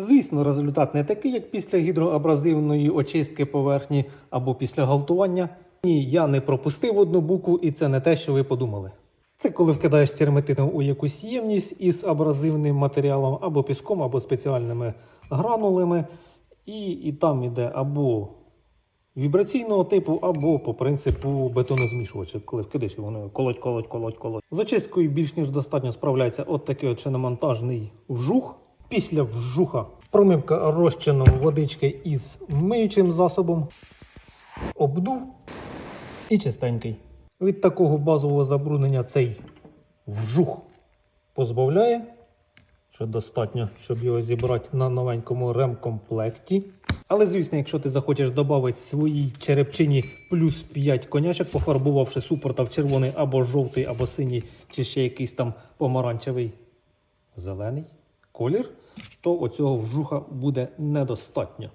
Звісно, результат не такий, як після гідроабразивної очистки поверхні або після галтування. Ні, я не пропустив одну букву, і це не те, що ви подумали. Це коли вкидаєш термитину у якусь ємність із абразивним матеріалом, або піском, або спеціальними гранулами, і, і там іде або вібраційного типу, або по принципу бетонозмішувача, коли вкидаєш, і воно колоть, колоть, колоть, колоть. З очисткою більш ніж достатньо справляється от такий от шиномонтажний вжух. Після вжуха промивка розчином водички із миючим засобом, обдув і чистенький. Від такого базового забруднення цей вжух позбавляє, що достатньо, щоб його зібрати на новенькому ремкомплекті. Але, звісно, якщо ти захочеш додати своїй черепчині плюс 5 конячок, пофарбувавши супорта в червоний або жовтий, або синій, чи ще якийсь там помаранчевий зелений колір, то оцього вжуха буде недостатньо.